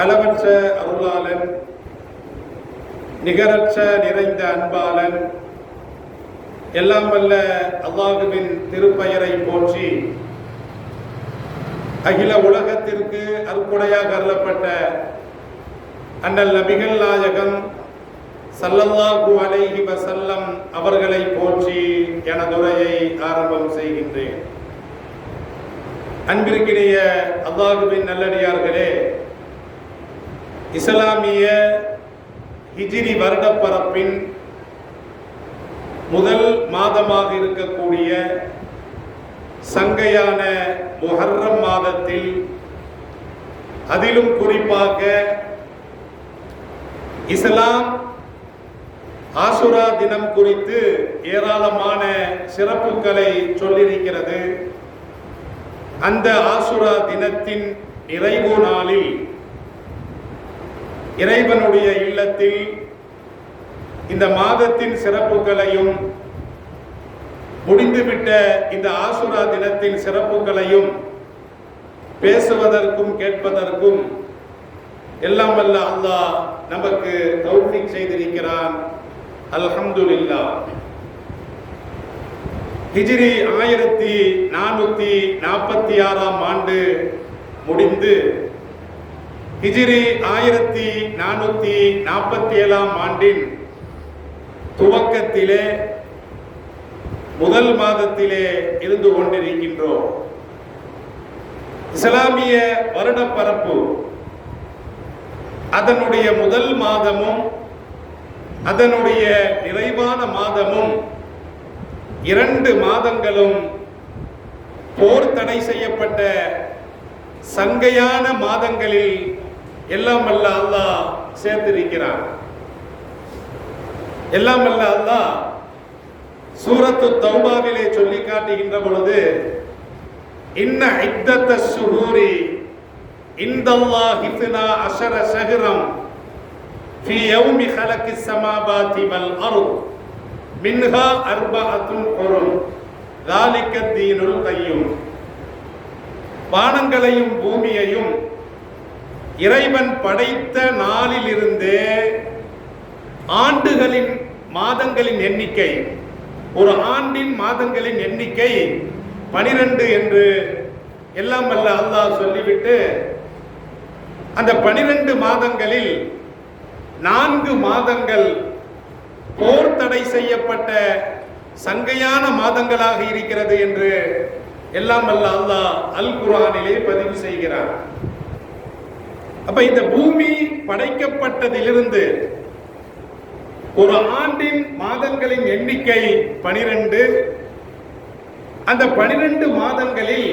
அளவற்ற அருளாளன் நிகரற்ற நிறைந்த அன்பாளன் எல்லாம் வல்ல அல்லாஹுவின் திருப்பெயரை போற்றி அகில உலகத்திற்கு அற்புடையாக அருளப்பட்ட அண்ணல் நபிகள் நாயகம் சல்லல்லாஹு அலைஹி வசல்லம் அவர்களை போற்றி எனதுரையை ஆரம்பம் செய்கின்றேன். அன்பிற்கினிய அல்லாஹுவின் நல்லடியார்களே இஸ்லாமிய ஹிஜிரி வருடப்பரப்பின் முதல் மாதமாக இருக்கக்கூடிய சங்கையான முஹர்ரம் மாதத்தில் அதிலும் குறிப்பாக இஸ்லாம் ஆசுரா தினம் குறித்து ஏராளமான சிறப்புகளை சொல்லியிருக்கிறது. அந்த ஆசுரா தினத்தின் நிறைவு நாளில் இறைவனுடைய இல்லத்தில் இந்த மாதத்தின் சிறப்புகளையும் முடிந்துவிட்ட இந்த ஆசுரா தினத்தின் சிறப்புகளையும் பேசுவதற்கும் கேட்பதற்கும் எல்லாம் வல்ல அல்லாஹ் நமக்கு தௌஃபீக் செய்திருக்கிறான். அல்ஹம்துலில்லா ஹிஜிரி ஆயிரத்தி நானூத்தி நாற்பத்தி ஆறாம் ஆண்டு முடிந்து ஹிஜிரி ஆயிரத்தி நானூத்தி நாற்பத்தி ஏழாம் ஆண்டின் துவக்கத்திலே முதல் மாதத்திலே இருந்து கொண்டிருக்கின்றோம். இஸ்லாமிய வருடப்பரப்பு. அதனுடைய முதல் மாதமும் அதனுடைய நிறைவான மாதமும் இரண்டு மாதங்களும் போர் தடை செய்யப்பட்ட சங்கையான மாதங்களில் எல்லாம் அல்ல அல்லாஹ் சேர்த்திருக்கிறான் எல்லாம் அல்ல அல்லாஹ் சூரத்து தௌபாவிலே சொல்லி காட்டுகின்ற பொழுது இன்ன இத்தத்த சுகூரி இந்தல்லாஹ் இத்னா அஷர ஷஹ்ரம் في يوم خلق السماوات والأرض منها أربعة حرم ذلك الدين القيم வானங்களையும் பூமியையும் இறைவன் படைத்த நாளிலிருந்து ஆண்டுகளின் மாதங்களின் எண்ணிக்கை ஒரு ஆண்டின் மாதங்களின் எண்ணிக்கை பனிரெண்டு என்று எல்லாம் வல்ல அல்லாஹ் சொல்லிவிட்டு அந்த பனிரெண்டு மாதங்களில் நான்கு மாதங்கள் போர் தடை செய்யப்பட்ட சங்கையான மாதங்களாக இருக்கிறது என்று எல்லாம் வல்ல அல்லாஹ் அல் குரானிலே பதிவு செய்கிறார் அப்ப இந்த பூமி படைக்கப்பட்டதிலிருந்து ஒரு ஆண்டின் மாதங்களின் எண்ணிக்கை பனிரெண்டு. அந்த பனிரெண்டு மாதங்களில்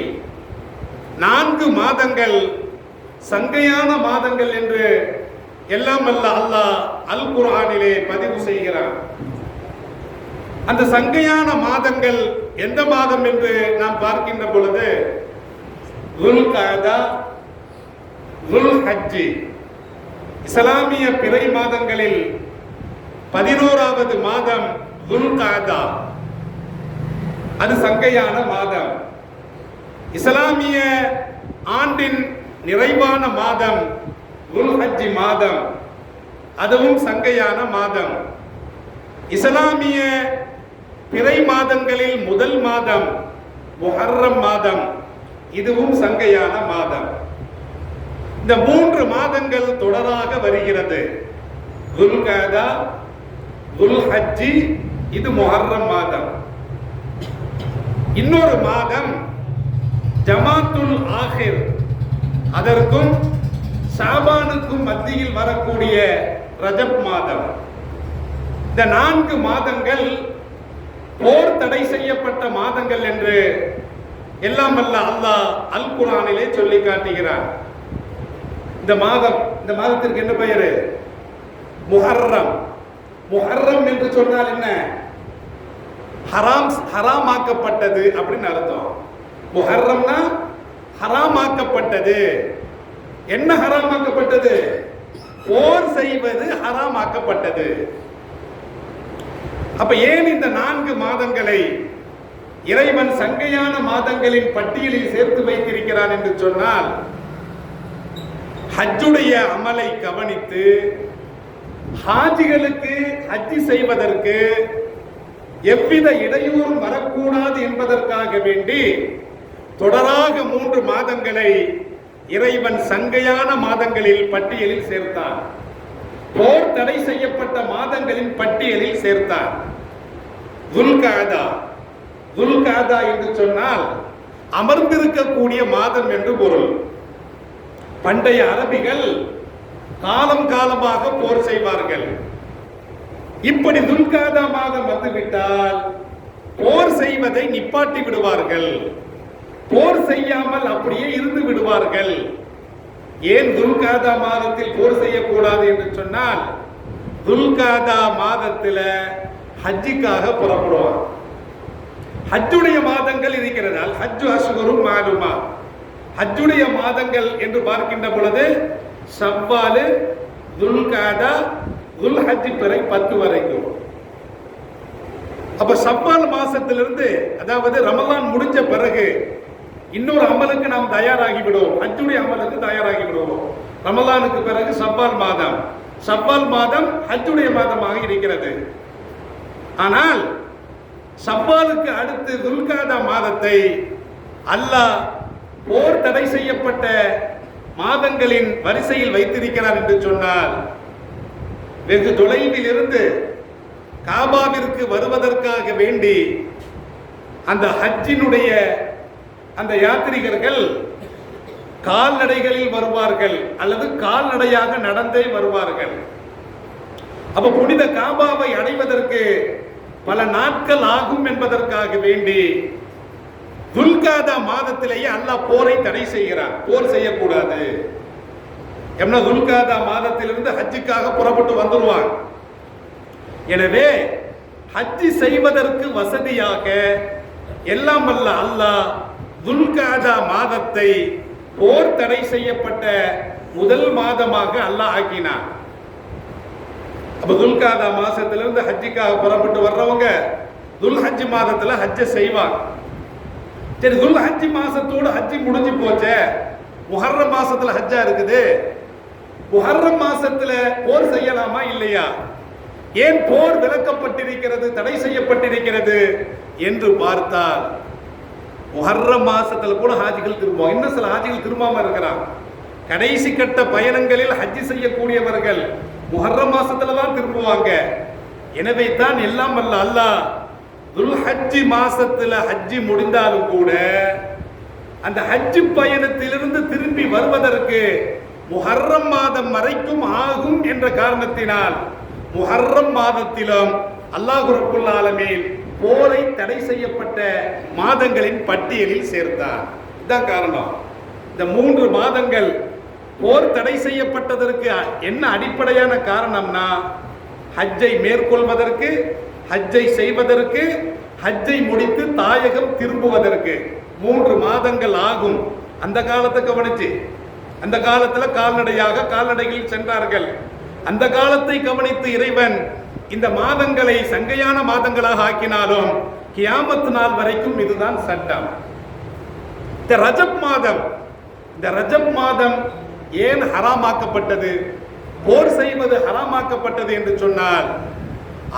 நான்கு மாதங்கள் சங்கையான மாதங்கள் என்று எல்லாம் அல்ல அல்லாஹ் அல் குர்ஆனிலே பதிவு செய்கிறான். அந்த சங்கையான மாதங்கள் எந்த மாதம் என்று நாம் பார்க்கின்ற பொழுது துல் இஸ்லாமிய பிறை மாதங்களில் பதினோராவது மாதம் அது சங்கையான மாதம். இஸ்லாமிய ஆண்டின் நிறைவான மாதம் ஹஜ்ஜி மாதம். அதுவும் சங்கையான மாதம். இஸ்லாமிய பிறை மாதங்களில் முதல் மாதம் முஹர்ரம் மாதம். இதுவும் சங்கையான மாதம். இந்த மூன்று மாதங்கள் தொடராக வருகிறது. துல்காதா துல் ஹஜ்ஜி இது முஹர்ரம் மாதம். இன்னொரு மாதம் ஜமாத்துல் ஆஹிர். அதற்கும் ஷாபானுக்கும் மத்தியில் வரக்கூடிய ரஜப் மாதம். இந்த நான்கு மாதங்கள் போர் தடை செய்யப்பட்ட மாதங்கள் என்று எல்லாம் அல்ல அல்லாஹ் அல் குரானிலே சொல்லி காட்டுகிறான். இந்த மாதம் இந்த மாதத்திற்கு என்ன பெயரு? முஹர்ரம். முஹர்ரம் என்று சொன்னால் என்ன? ஹராம் ஹராமாக்கப்பட்டது அப்படின்னு அர்த்தம். முஹர்ரம்னா ஹராமாக்கப்பட்டது. என்ன ஹராமாக்கப்பட்டது? போர் செய்வது ஹராமாக்கப்பட்டது. அப்ப ஏன் இந்த நான்கு மாதங்களை இறைவன் சங்கையான மாதங்களின் பட்டியலில் சேர்த்து வைத்திருக்கிறான் என்று சொன்னால் ஹஜ்ஜுடைய அமலை கவனித்து ஹாஜிகளுக்கு ஹஜ்ஜி செய்வதற்கு எவ்வித இடையூறும் வரக்கூடாது என்பதற்காக வேண்டி தொடராக மூன்று மாதங்களை இறைவன் சங்கையான மாதங்களில் பட்டியலில் சேர்த்தான் போர் தடை செய்யப்பட்ட மாதங்களின் பட்டியலில் சேர்த்தார். துல்காதா. துல்காதா என்று சொன்னால் அமர்ந்திருக்கக்கூடிய மாதம் என்று பொருள். பண்டைய அரபிகள் காலம் காலமாக போர் செய்வார்கள். இப்படி துல்காதா மாதம் வந்துவிட்டால் போர் செய்வதை நிப்பாட்டி விடுவார்கள். போர் செய்யாமல் அப்படியே இருந்து விடுவார்கள். ஏன் துல்காதா மாதத்தில் போர் செய்யக்கூடாது என்று சொன்னால் துல்காதா மாதத்தில் ஹஜ்ஜிக்காக புறப்படுவார் ஹஜ்ஜுடைய மாதங்கள் இருக்கிறதால் ஹஜ்ஜு அசுகரும் மாலுமா. ஹஜ்ஜுடைய மாதங்கள் என்று பார்க்கின்ற பொழுது சவ்வாலு துல்காதா துல் ஹஜ் பிறை பத்து வரைக்கும். அப்ப சவ்வால் மாசத்திலிருந்து அதாவது ரமலான் முடிஞ்ச பிறகு இன்னொரு அமலுக்கு நாம் தயாராகி விடுவோம் ஹஜ்ஜுடைய அமலுக்கு தயாராகி விடுவோம் ரமலானுக்கு பிறகு சவ்வால் மாதம். சவ்வால் மாதம் ஹஜ்ஜுடைய மாதமாக இருக்கிறது. ஆனால் சவ்வாலுக்கு அடுத்து துல்காதா மாதத்தை அல்லாஹ் போர் தடை செய்யப்பட்ட மாதங்களின் வரிசையில் வைத்திருக்கிறார் என்று சொன்னால் வெகு தொலைவில் இருந்து காபாவிற்கு வருவதற்காக வேண்டி அந்த ஹஜ்ஜினுடைய அந்த யாத்ரிகர்கள் கால்நடைகளில் வருவார்கள் அல்லது கால்நடையாக நடந்தே வருவார்கள். அப்ப புனித காபாவை அடைவதற்கு பல நாட்கள் ஆகும் என்பதற்காக வேண்டி துல்காதா மாதத்திலேயே அல்லாஹ் போரை தடை செய்கிறான். போர் செய்யக்கூடாது. எம்னா துல்காதா மாதத்திலிருந்து ஹஜ்ஜுக்காக புறப்பட்டு வந்துடுவாங்க எனவே ஹஜ்ஜி செய்வதற்கு வசதியாக எல்லாம் வல்ல அல்லாஹ் துல்காதா மாதத்தை போர் தடை செய்யப்பட்ட முதல் மாதமாக அல்லாஹ் ஆக்கினான். அப்ப துல்காதா மாசத்திலிருந்து ஹஜ்ஜிக்காக புறப்பட்டு வர்றவங்க துல் ஹஜ் மாதத்துல ஹஜ்ஜை செய்வாங்க. சரி துல் ஹஜ்ஜி மாசத்தோடு ஹஜ்ஜி முடிஞ்சு போச்சே. முஹர்ரம் மாசத்துல ஹஜ்ஜா இருக்குது. முஹர்ரம் மாசத்துல போர் செய்யலாமா இல்லையா? ஏன் போர் விளக்கப்பட்டிருக்கிறது தடை செய்யப்பட்டிருக்கிறது என்று பார்த்தால் முஹர்ரம் மாசத்துல கூட ஹாஜிகள் திரும்புவோம் இன்னும் சில ஹாஜிகள் திரும்பாம இருக்கிறாங்க கடைசி கட்ட பயணங்களில் ஹஜ்ஜி செய்யக்கூடியவர்கள் முஹர்ரம் மாசத்துல தான் திரும்புவாங்க. எனவே தான் எல்லாம் அல்ல அல்லாஹ் துல்ஹஜ்ஜி மாசத்துல ஹஜ்ஜி முடிந்தாலும் கூட அந்த ஹஜ்ஜி பயணத்திலிருந்து திரும்பி வருவதற்கு முஹர்ரம் மாதம் வரைக்கும் ஆகும் என்ற காரணத்தினால் முஹர்ரம் மாதத்திலும் அல்லாஹ் ரப்புல் ஆலமீன் போரை தடை செய்யப்பட்ட மாதங்களின் பட்டியலில் சேர்த்தார். இதுதான் காரணம். இந்த மூன்று மாதங்கள் போர் தடை செய்யப்பட்டதற்கு என்ன அடிப்படையான காரணம்னா ஹஜ்ஜை மேற்கொள்வதற்கு ஹஜ்ஜை செய்வதற்கு ஹஜ்ஜை முடித்து தாயகம் திரும்புவதற்கு. மூன்று மாதங்கள் ஆகும். அந்த காலத்தை கவனிச்சு. அந்த காலத்தில் கால்நடையாக கால்நடையில் சென்றார்கள். அந்த காலத்தை கவனித்து இறைவன் இந்த மாதங்களை சங்கையான மாதங்களாக ஆக்கினாலும் கியாமத்து நாள் வரைக்கும் இதுதான் சட்டம். இந்த ரஜப் மாதம் இந்த ரஜப் மாதம் ஏன் ஹராமாக்கப்பட்டது? போர் செய்வது ஹராமாக்கப்பட்டது என்று சொன்னால்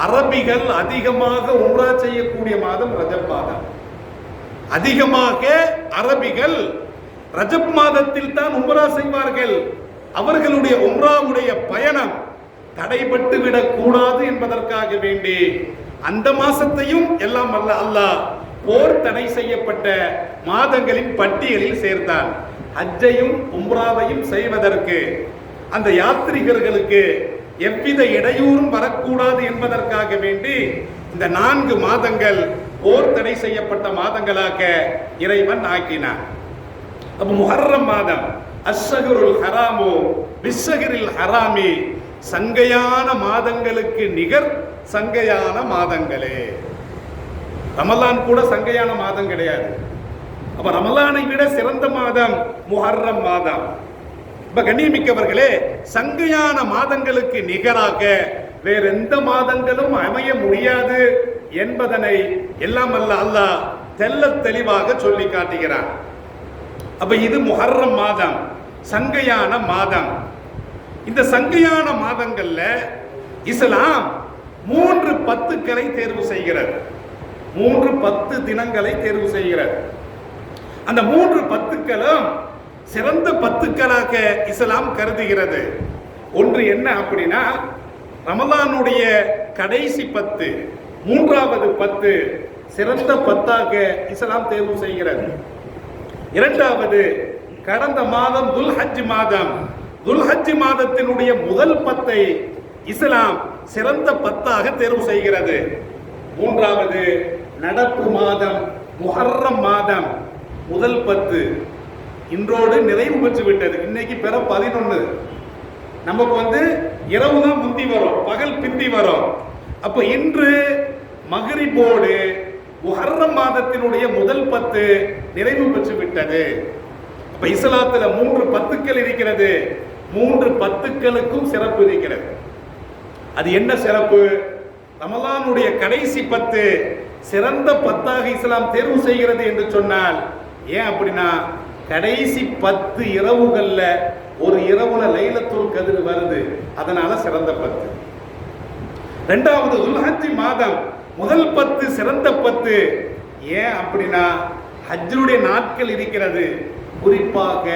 அரபிகள் அதிகமாக உம்ரா செய்யக்கூடிய மாதம் ரஜப் மாதம். அதிகமாக அரபிகள் ரஜப் மாதத்தில் தான் உம்ரா செய்வார்கள். அவர்களுடைய உம்ராவுடைய பயணம் தடைபட்டு விடக் கூடாது என்பதற்காக வேண்டி அந்த மாசத்தையும் எல்லாம் அல்ல அல்லாஹ் போர் தடை செய்யப்பட்ட மாதங்களின் பட்டியலில் சேர்த்தான். அஜ்ஜையும் உம்ராவையும் செய்வதற்கு அந்த யாத்ரிகர்களுக்கு எவ்வித இடையூறும் வரக்கூடாது என்பதற்காக வேண்டி இந்த நான்கு மாதங்கள் போர் தடை செய்யப்பட்ட மாதங்களாக இறைவன் ஆக்கினான் அப்ப முஹர்ரம் மாதம் அஸ்ஸகுருல் ஹராமு பிஸ்ஸகிரில் ஹராமி சங்கையான மாதங்களுக்கு நிகர் சங்கையான மாதங்களே. ரமலான் கூட சங்கையான மாதம் கிடையாது. அப்ப ரமலானை விட சிறந்த மாதம் முஹர்ரம் மாதம். இப்ப கண்ணியமிக்கவர்களே சங்கையான மாதங்களுக்கு நிகராக வேற எந்த மாதங்களும் அமைய முடியாது என்பதனை எல்லாம் அல்ல அல்லாஹ் தெல்ல தெளிவாக சொல்லி காட்டுகிறான். அப்ப இது முஹர்ரம் மாதம் சங்கையான மாதம். இந்த சங்கையான மாதங்கள்ல இஸ்லாம் மூன்று பத்துக்களை தேர்வு செய்கிறது. மூன்று பத்து தினங்களை தேர்வு செய்கிறது. அந்த மூன்று பத்துக்களும் சிறந்த பத்துக்களாக இஸ்லாம் கருதுகிறது. ஒன்று என்ன அப்படின்னா ரமலானுடைய கடைசி பத்து மூன்றாவது பத்து சிறந்த பத்தாக இஸ்லாம் தேர்வு செய்கிறது. இரண்டாவது கடந்த மாதம் துல்ஹஜ் மாதம். துல்ஹஜ் மாதத்தினுடைய முதல் பத்தை இஸ்லாம் சிறந்த பத்தாக தேர்வு செய்கிறது. மூன்றாவது நடப்பு மாதம் முஹர்ரம் மாதம் முதல் பத்து. இன்றோடு நிறைவு பெற்று விட்டது இன்னைக்கு பிற பதினொன்று நமக்கு வந்து இரவு தான் முந்தி வரும் பகல் பிந்தி வரும். அப்ப இன்று மகரிபோடு உஹர்ரம் மாதத்தினுடைய முதல் பத்து நிறைவு பெற்று விட்டது அப்ப இஸ்லாத்துல மூன்று பத்துக்கள் இருக்கிறது. மூன்று பத்துக்களுக்கும் சிறப்பு இருக்கிறது. அது என்ன சிறப்பு? ரமலானுடைய கடைசி பத்து சிறந்த பத்தாக இஸ்லாம் தேர்வு செய்கிறது என்று சொன்னால் ஏன் அப்படின்னா கடைசி பத்து இரவுகளில் ஒரு இரவுல லைலத்துள் கதிர் வருது. அதனால சிறந்த பத்து. ரெண்டாவது உல்ஹஜ் மாதம். முதல் பத்து சிறந்த பத்து. ஏன் அப்படின்னா ஹஜ்ஜுடைய நாட்கள் இருக்கிறது. குறிப்பாக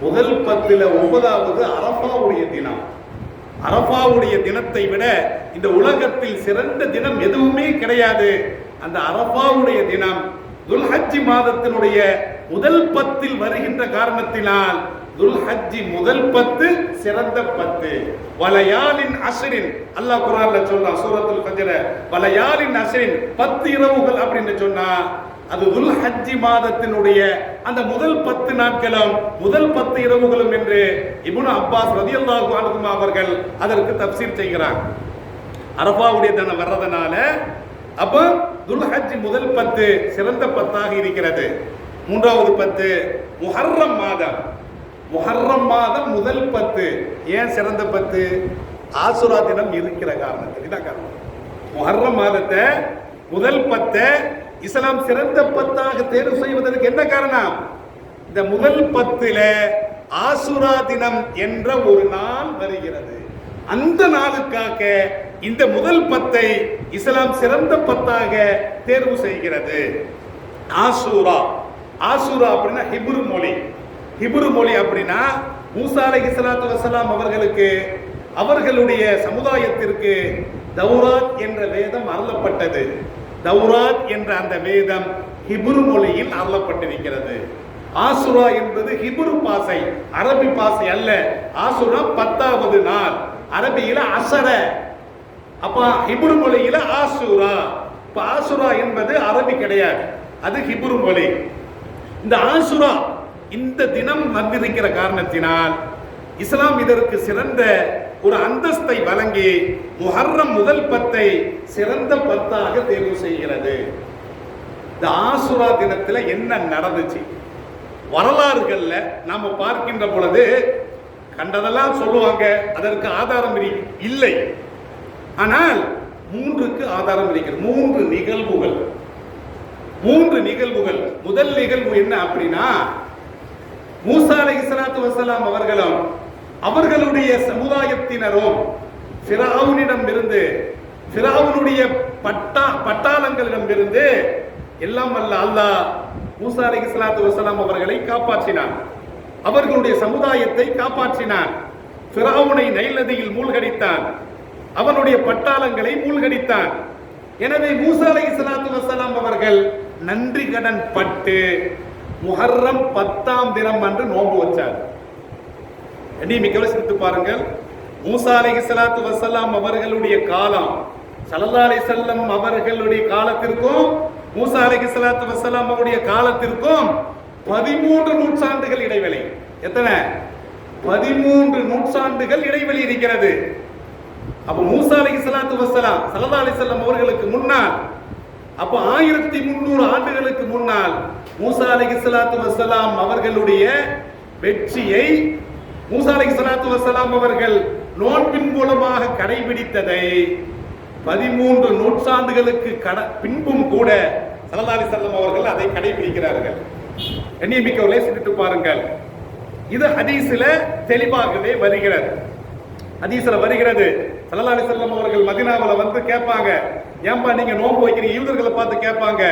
முதல் பத்தில் ஒன்பதாவது அரபாவுடைய தினம். அரபாவுடைய தினத்தை விட இந்த உலகத்தில் சிறந்த தினம் எதுவுமே கிடையாது. அந்த அரபாவுடைய தினம் துல்ஹஜ்ஜி மாதத்தினுடைய முதல் பத்தில் வருகின்ற காரணத்தினால் துல்ஹஜ்ஜி முதல் பத்து சிறந்த பத்து. வலையாலின் அஸ்ரின் அல்லாஹ் குரான்ல சொல்றான் சூரத்துல் ஃபஜ்ர. வலையாலின் அஸ்ரின் பத்து இரவுகள் அப்படின்னு சொன்னா அது துல்ஹஜ்ஜி மாதத்தினுடைய அந்த முதல் பத்து நாட்களும் முதல் பத்து இரவுகளும் என்று இபுன் அப்பாஸ் ரலியல்லாஹு அன்ஹு அவர்கள் அதற்கு தப்சீர் செய்கிறாங்க அரபாவுடைய தினம் வர்றதுனால அப்போ துல்ஹஜ் முதல் பத்து சிறந்த பத்தாக இருக்கிறது. மூன்றாவது பத்து முஹர்ரம் மாதம். முஹர்ரம் மாதம் முதல் பத்து. ஏன் சிறந்த பத்து? ஆசுரா தினம் இருக்கிற காரணத்துக்கு. தான் காரணம். முஹர்ரம் மாதத்தை முதல் பத்தை இஸ்லாம் சிறந்த பத்தாக தேர்வு செய்வதற்கு என்ன காரணம்? இந்த முதல் பத்துல ஆசுரா தினம் என்ற ஒரு நாள் வருகிறது. அந்த நாளுக்காக இந்த முதல் பத்தை இஸ்லாம் சிறந்த பத்தாக தேர்வு செய்கிறது. ஆசூரா. ஆசூரா அப்படின்னா ஹிப்ரு மொழி. ஹிப்ரு மொழி அப்படின்னா மூசா அலைஹி ஸலாத்து அவர்களுக்கு அவர்களுடைய சமுதாயத்திற்கு தௌராத் என்ற வேதம் அருளப்பட்டது. தௌராத் என்ற அந்த வேதம் ஹிப்ரு மொழியில் அருளப்பட்டிருக்கிறது. ஆசுரா என்பது ஹிப்ரு பாசை அரபி பாசை அல்ல. ஆசுரா பத்தாவது நாள். அரபியில அசர. அப்ப ஹிப்ரு மொழியில ஆசுரா. இப்ப ஆசுரா என்பது அரபி கிடையாது. அது ஹிப்ரு மொழி. இந்த ஆசுரா இந்த தினம் வந்திருக்கிற காரணத்தினால் இஸ்லாம் இதற்கு சிறந்த ஒரு அந்தஸ்தை வழங்கி முஹர்ரம் முதல் பத்தை சிறந்த பத்தாக தேர்வு செய்கிறது. இந்த ஆசுரா தினத்தில் என்ன நடந்துச்சு? வரலாறுகளில் நாம் பார்க்கின்ற பொழுது கண்டதெல்லாம் சொல்லுவாங்க. அதற்கு ஆதாரம் இல்லை. ஆனால் மூன்றுக்கு ஆதாரம் இருக்கிறது. மூன்று நிகழ்வுகள். மூன்று நிகழ்வுகள். முதல் நிகழ்வு என்ன அப்படின்னா மூசா அலைஹிஸ்ஸலாத்து வஸலாம் அவர்களும் அவர்களுடைய சமுதாயத்தினரும் சிராவுனிடம் இருந்து சிராவுனுடைய பட்டா பட்டாளங்களிடம் இருந்து எல்லாம் அல்ல அல்லாஹ் மூசா அலை இஸ்லாத்து வசலாம் அவர்களை காப்பாற்றினான். அவர்களுடைய சமுதாயத்தை காப்பாற்றினார். ஃபிரௌனை நைல் நதியில் மூழ்கடித்தான் அவனுடைய பட்டாளங்களை மூழ்கடித்தான் எனவே மூசா இஸ்லாத்து வசலாம் அவர்கள் நன்றி கடன் பட்டு முஹர்ரம் பத்தாம் தினம் அன்று நோன்பு வச்சார். எண்ணி மிக சிரித்து பாருங்கள். மூசா இஸ்லாத்து வசலாம் அவர்களுடைய காலம் ஸல்லல்லாஹு செல்லம் அவர்களுடைய காலத்திற்கும் மூசா இஸ்லாத்து வசலாம் அவருடைய காலத்திற்கும் பதிமூன்று நூற்றாண்டுகள் இடைவெளி. எத்தனை? பதிமூன்று நூற்றாண்டுகள் இடைவெளி இருக்கிறது. அப்ப மூசா அலைஹிஸ்ஸலாத்து வசலாம் ஸல்லல்லாஹு அலி செல்லம் அவர்களுக்கு முன்னால் அப்ப ஆயிரத்தி முன்னூறு ஆண்டுகளுக்கு முன்னால் மூசா அலைஹிஸ்ஸலாத்து வசலாம் அவர்களுடைய வெற்றியை மூசா அலைஹிஸ்ஸலாத்து வசலாம் அவர்கள் நோன்பின் மூலமாக கடைபிடித்ததை பதிமூன்று நூற்றாண்டுகளுக்கு கட பின்பும் கூட ஸல்லல்லாஹு அலி செல்லம் அவர்கள் அதை கடைபிடிக்கிறார்கள். எண்ணியமிக்கவர்களே சிந்தித்து பாருங்கள். இது ஹதீஸில் தெளிவாகவே வருகிறது. ஹதீஸில் வருகிறது ஸல்லல்லாஹு அலைஹி அவர்கள் மதினாவில் வந்து கேட்பாங்க. ஏன்பா நீங்க நோன்பு வைக்கிறீங்க? யூதர்களை பார்த்து கேட்பாங்க.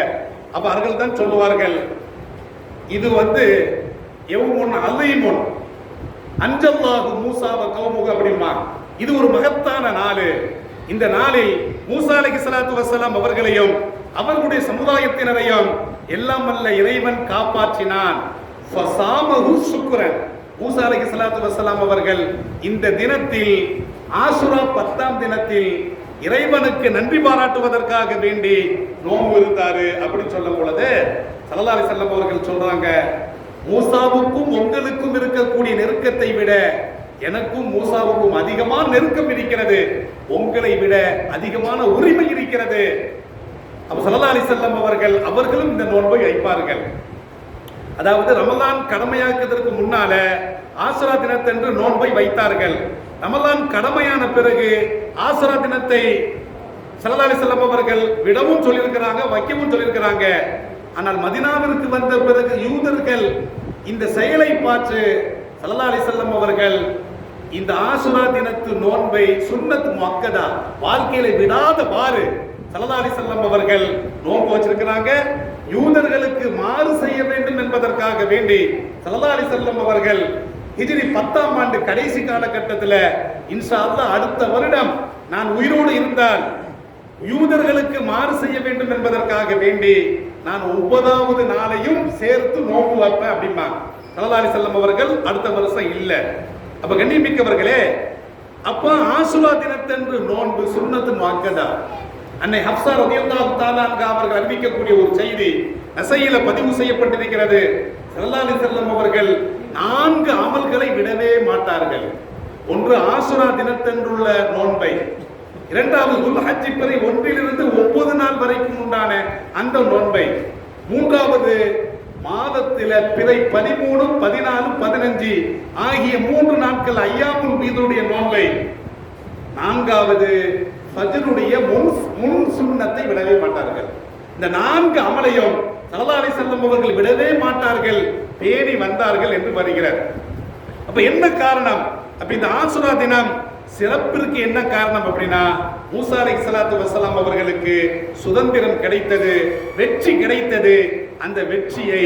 அப்ப அவர்கள் தான் சொல்லுவார்கள் இது வந்து எவ்வொன் அலைமுன் அஞ்சல்லாஹு மூசாவ கௌமுக அப்படிமா இது ஒரு மகத்தான நாள். இந்த நாளில் மூசா அலைஹி வசலாம் அவர்களையும் அவர்களுடைய சமுதாயத்தினரையும் எல்லாம் வல்ல இறைவன் காப்பாற்றினான். சுக்குரன் சுக்ரன். மூசா அலி ஸலாத்து வசலாம் அவர்கள் இந்த தினத்தில் ஆசுரா பத்தாம் தினத்தில் இறைவனுக்கு நன்றி பாராட்டுவதற்காக வேண்டி நோம்பு இருந்தாரு அப்படின்னு சொல்லும் பொழுது ஸல்லல்லாஹு அலைஹி அவர்கள் சொல்றாங்க மூசாவுக்கும் உங்களுக்கும் இருக்கக்கூடிய நெருக்கத்தை விட எனக்கும் மூசாவுக்கும் அதிகமான நெருக்கம் இருக்கிறது. உங்களை விட அதிகமான உரிமை இருக்கிறது. அப்ப சல்லா அலைஹி அவர்கள் அவர்களும் இந்த நோன்பை வைப்பார்கள். அதாவது ரமலான் கடமையாக்குவதற்கு முன்னால ஆசரா தினத்தன்று நோன்பை வைத்தார்கள். ரமலான் கடமையான பிறகு ஆசரா தினத்தை சல்லா அலைஹி அவர்கள் விடவும் சொல்லியிருக்கிறாங்க வைக்கவும் சொல்லியிருக்கிறாங்க. ஆனால் மதினாவிற்கு வந்த பிறகு யூதர்கள் இந்த செயலை பார்த்து சல்லா அலைஹி அவர்கள் இந்த ஆசுரா தினத்து நோன்பை சுண்ணத் மக்கதா வாழ்க்கையில விடாத பாரு சலதாலி செல்லம் அவர்கள் நோக்கம் வச்சிருக்கிறாங்க. யூதர்களுக்கு மாறு செய்ய வேண்டும் என்பதற்காக வேண்டி சலதாலி செல்லம் அவர்கள் ஹிஜிரி பத்தாம் ஆண்டு கடைசி காலகட்டத்தில் இன்ஷா அடுத்த வருடம் நான் உயிரோடு இருந்தால் யூதர்களுக்கு மாறு செய்ய வேண்டும் என்பதற்காக வேண்டி நான் ஒன்பதாவது நாளையும் சேர்த்து நோக்கு வைப்பேன் அப்படிமா ஸல்லல்லாஹு செல்லம் அவர்கள் அடுத்த வருஷம் இல்லை. அப்ப கண்ணியமிக்கவர்களே அப்ப ஆசுரா தினத்தன்று நோன்பு சுன்னத்து வாக்கதா அன்னை ஹப்சா ரலியல்லாஹு தஆலா அன்ஹா அவர்கள் அறிவிக்கக்கூடிய ஒரு செய்தி நசையில பதிவு செய்யப்பட்டிருக்கிறது. ஸல்லல்லாஹு அலைஹி வஸல்லம் அவர்கள் நான்கு அமல்களை விடவே மாட்டார்கள். ஒன்று ஆசுரா தினத்தன்றுள்ள நோன்பை இரண்டாவது துல் ஹஜ்ஜி பிறை ஒன்றிலிருந்து ஒன்பது நாள் வரைக்கும் உண்டான அந்த நோன்பை மூன்றாவது மாதத்தில பிறை பதிமூணு பதினாலு பதினஞ்சு ஆகிய மூன்று நாட்கள் ஐயாமுல் மீதுடைய நோன்பை நான்காவது ஃபஜ்ருடைய முன் முன் சுண்ணத்தை விடவே மாட்டார்கள். இந்த நான்கு அமலையும் சலதாரி செல்லும் அவர்கள் விடவே மாட்டார்கள். பேணி வந்தார்கள் என்று வருகிறார். அப்ப என்ன காரணம்? அப்ப இந்த ஆசுரா தினம் சிறப்பிற்கு என்ன காரணம் அப்படின்னா மூசா சலாத்து வசலாம் அவர்களுக்கு சுதந்திரம் கிடைத்தது வெற்றி கிடைத்தது. அந்த வெற்றியை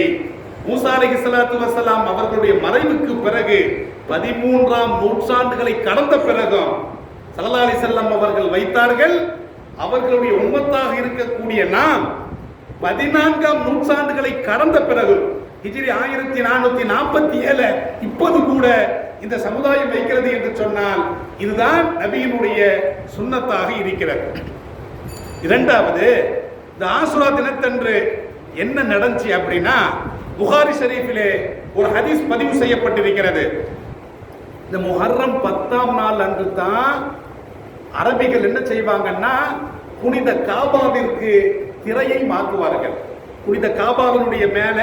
மூசா சலாத்து வசலாம் அவர்களுடைய மறைவுக்கு பிறகு பதிமூன்றாம் நூற்றாண்டுகளை கடந்த பிறகும் சல்லல்லாஹு செல்லம் அவர்கள் வைத்தார்கள். அவர்களுடைய உம்மத்தாக இருக்கக்கூடிய நாம் பதினான்காம் நூற்றாண்டுகளை கடந்த பிறகு ஹிஜிரி ஆயிரத்தி நானூத்தி நாற்பத்தி ஏழு இப்போது கூட இந்த சமுதாயம் வைக்கிறது என்று சொன்னால் இதுதான் நபியினுடைய சுண்ணத்தாக இருக்கிறது. இரண்டாவது இந்த ஆசுரா தினத்தன்று என்ன நடந்துச்சு அப்படின்னா புகாரி ஷரீஃபிலே ஒரு ஹதீஸ் பதிவு செய்யப்பட்டிருக்கிறது. இந்த முஹர்ரம் பத்தாம் நாள் அன்று தான் அரபிகள் என்ன செய்வாங்கன்னா புனித காபாவிற்கு திரையை மாற்றுவார்கள். புனித காபாவினுடைய மேல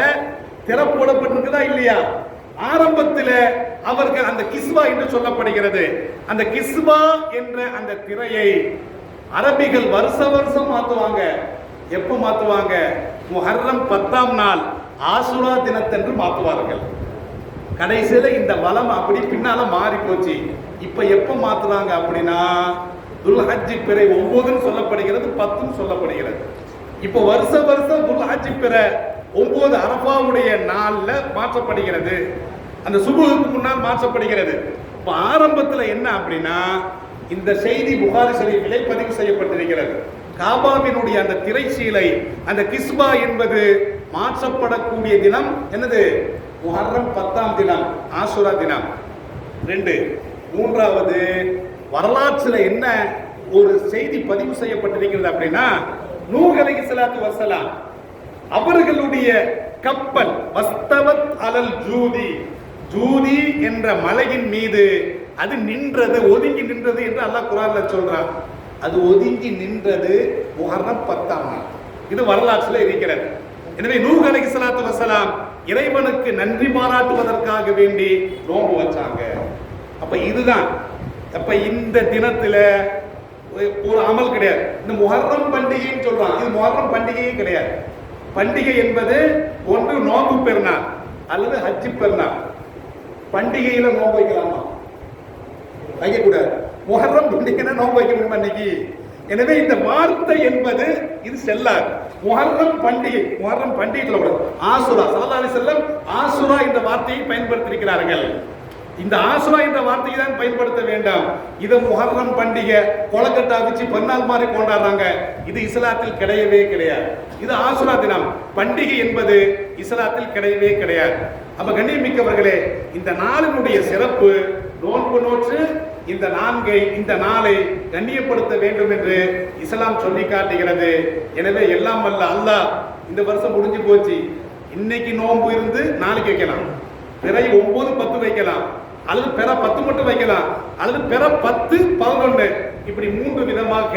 திற போடப்பட்டிருக்குதா இல்லையா? ஆரம்பத்தில் அவர்கள் அந்த கிஸ்வா என்று சொல்லப்படுகிறது. அந்த கிஸ்வா என்ற அந்த திரையை அரபிகள் வருஷ வருஷம் மாற்றுவாங்க. எப்ப மாற்றுவாங்க? முஹர்ரம் பத்தாம் நாள் ஆசுரா தினத்தன்று மாற்றுவார்கள். கடைசியில் இந்த வளம் அப்படி பின்னால மாறி போச்சு இப்ப எப்ப மாத்துறாங்க அப்படின்னா துல்ஹஜ்ஜி பிறை ஒன்பதுன்னு சொல்லப்படுகிறது பத்துன்னு சொல்லப்படுகிறது. இப்போ வருஷ வருஷம் துல்ஹஜ்ஜி பிறை ஒன்பது அரபாவுடைய நாள்ல மாற்றப்படுகிறது. அந்த சுபுகுக்கு முன்னால் மாற்றப்படுகிறது. இப்போ ஆரம்பத்துல என்ன அப்படின்னா இந்த செய்தி புகாரி ஷரீஃபிலே பதிவு செய்யப்பட்டிருக்கிறது. காபாவினுடைய அந்த திரைச்சீலை அந்த கிஸ்பா என்பது மாற்றப்படக்கூடிய தினம் என்னது? முஹர்ரம் பத்தாம் தினம் ஆசுரா தினம். ரெண்டு. மூன்றாவது வரலாற்றில் என்ன ஒரு செய்தி பதிவு செய்யப்பட்டிருக்கிறது அப்படின்னா நூகலை சலாத்து வசலாம் அவர்களுடைய கப்பல் வஸ்தவத் அலல் ஜூதி ஜூதி என்ற மலையின் மீது அது நின்றது ஒதுங்கி நின்றது என்று அல்லாஹ் குரான்ல சொல்றான். அது ஒதுங்கி நின்றது முஹர்ரம் பத்தாம் இது வரலாற்றில் இருக்கிறது. எனவே நூஹ் சலாத்து வசலாம் இறைவனுக்கு நன்றி பாராட்டுவதற்காக வேண்டி நோன்பு வச்சாங்க. அப்ப இதுதான் அப்ப இந்த தினத்துல ஒரு- ஒரு அமல் கிடையாது. இந்த முஹர்ரம் பண்டிகைன்னு சொல்றான். இது முஹர்ரம் பண்டிகையே கிடையாது. பண்டிகை என்பது ஒன்று நோம்பு பெருநாள் அல்லது ஹஜ்ஜி பெருநாள். பண்டிகையில நோம்பு வைக்கலாமா? வைக்கக்கூடாது. முஹர்ரம் பண்டிகைனா நோன்பு வைக்க முடியுமா இன்னைக்கு? எனவே இந்த வார்த்தை என்பது இது செல்லாது. முஹர்ரம் பண்டிகை முஹர்ரம் பண்டிகை சொல்லக்கூடாது. ஆசுரா சல்லா அலி செல்லம் ஆசுரா இந்த வார்த்தையை பயன்படுத்தியிருக்கிறார்கள். இந்த ஆசுரா என்ற வார்த்தையை தான் பயன்படுத்த வேண்டாம். இது முஹர்ரம் பண்டிகை. கொலக்கட்டா வச்சு பன்னால் மாதிரி கொண்டாடுறாங்க. இது இஸ்லாத்தில் கிடையவே கிடையாது. இது ஆசுரா தினம். பண்டிகை என்பது இஸ்லாத்தில் கிடையவே கிடையாது. அப்ப கண்ணியமிக்கவர்களே இந்த நாளினுடைய சிறப்பு நோன்பு நோற்று இந்த நான்கை இந்த நாளை கண்ணியப்படுத்த வேண்டும் என்று இஸ்லாம் சொல்லி காட்டுகிறது. எனவே எல்லாம் வல்ல அல்லாஹ் இந்த வருஷம் முடிஞ்சு போச்சு. இன்னைக்கு நோன்பு இருந்து நாளைக்கு வைக்கலாம். பிறகு ஒன்பது பத்து வைக்கலாம். அல்லது பெற பத்து மட்டும் வைக்கலாம். அல்லது பெற பத்து பதினொன்று இப்படி மூன்று விதமாக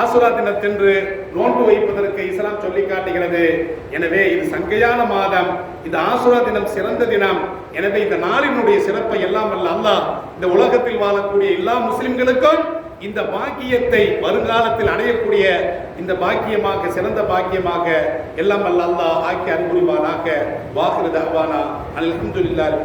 ஆசுரா தினத்தென்று நோன்பு வைப்பதற்கு இஸ்லாம் சொல்லி காட்டுகிறது. எனவே இது சங்கையான மாதம். இந்த ஆசுரா தினம் சிறந்த தினம். எனவே இந்த நாளினுடைய சிறப்பை எல்லாம் அல்ல அல்லாஹ் இந்த உலகத்தில் வாழக்கூடிய எல்லா முஸ்லிம்களுக்கும் இந்த பாக்கியத்தை வருங்காலத்தில் அடையக்கூடிய இந்த பாக்கியமாக சிறந்த பாக்கியமாக எல்லாம் அல்ல அல்லாஹ் ஆக்கி அன்புரிவானாக வாக்குறது அவானா அல்ஹம்துலில்லாஹி